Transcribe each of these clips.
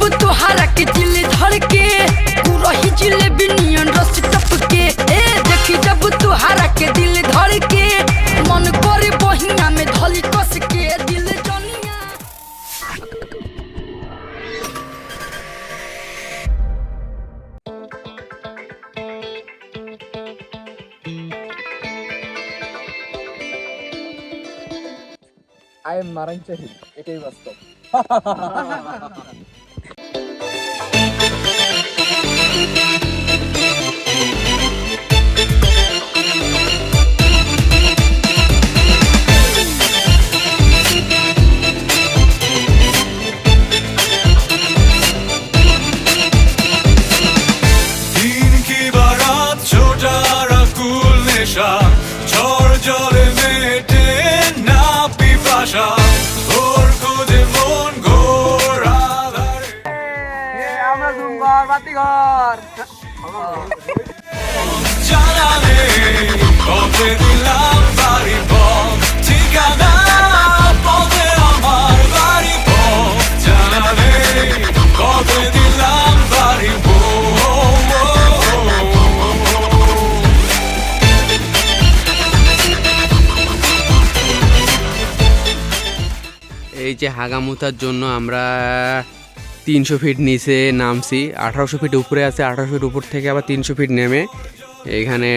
जब तोहरा के दिल धर के तू रही जिलेबी नियन रस टपके ए देखी जब तोहरा के दिल धर के मन करे बहिया में धली कस के दिल जनिया আই এম নারায়ণ চাহিদ এটাই বাস্তব নেশা ঝড় জলে মেটে না পিপাসা ওর খোঁজে মন ঘোর আমরা আমরা জুম্বার বাতিঘর। জানালে এই যে হাগামুতার জন্য আমরা তিনশো ফিট নিচে নামছি। আঠারোশো ফিট উপরে আছে, আঠারোশো ফিট উপর থেকে আবার তিনশো ফিট নেমে এখানে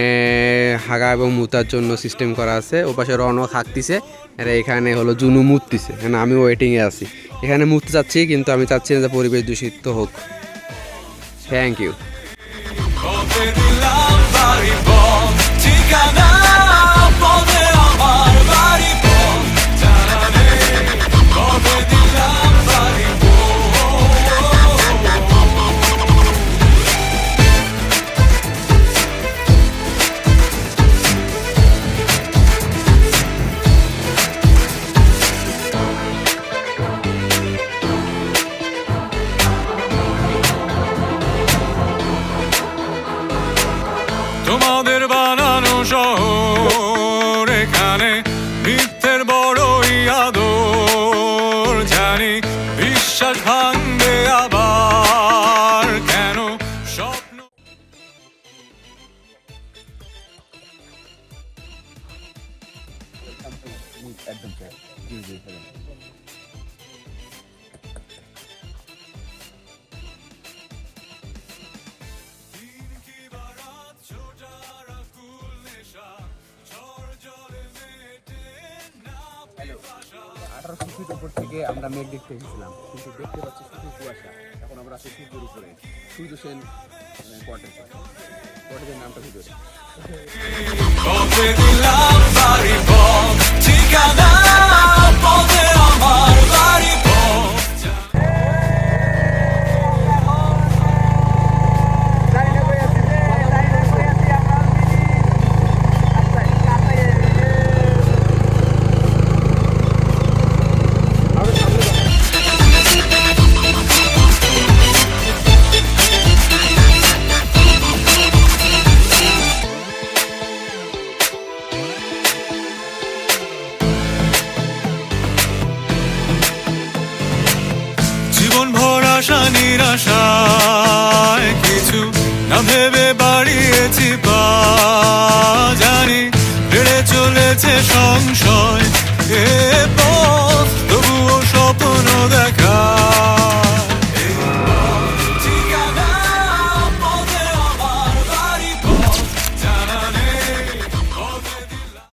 হাগা এবং মুতার জন্য সিস্টেম করা আছে। ও পাশে রনক হাঁকতিছে আর এখানে হলো জুনু মুততিছে। এখানে আমি ওয়েটিংয়ে আছি। এখানে মুততে চাচ্ছি, কিন্তু আমি চাচ্ছি না যে পরিবেশ দূষিত হোক। থ্যাংক ইউ তোমাদের বানানো শহর। এখানে মিথ্যের বড়ই আদর। জানি বিশ্বাস ভাঙবে আবার। কেন স্বপ্ন আঠারোশো ফিট উপর থেকে আমরা মেঘ দেখতে এসেছিলাম। কিন্তু দেখতে পাচ্ছি শুধু কুয়াশা। এখন আমরা আছি সূর্যের উপরে। সূর্য সেন কটেজ কটেজের নামটা ভিডিও আশা নিরাশায় কিছু না ভেবে বাড়িয়েছি পা জানি বেড়ে চলেছে সংশয়, এ পথ, তবুও স্বপ্ন দেখা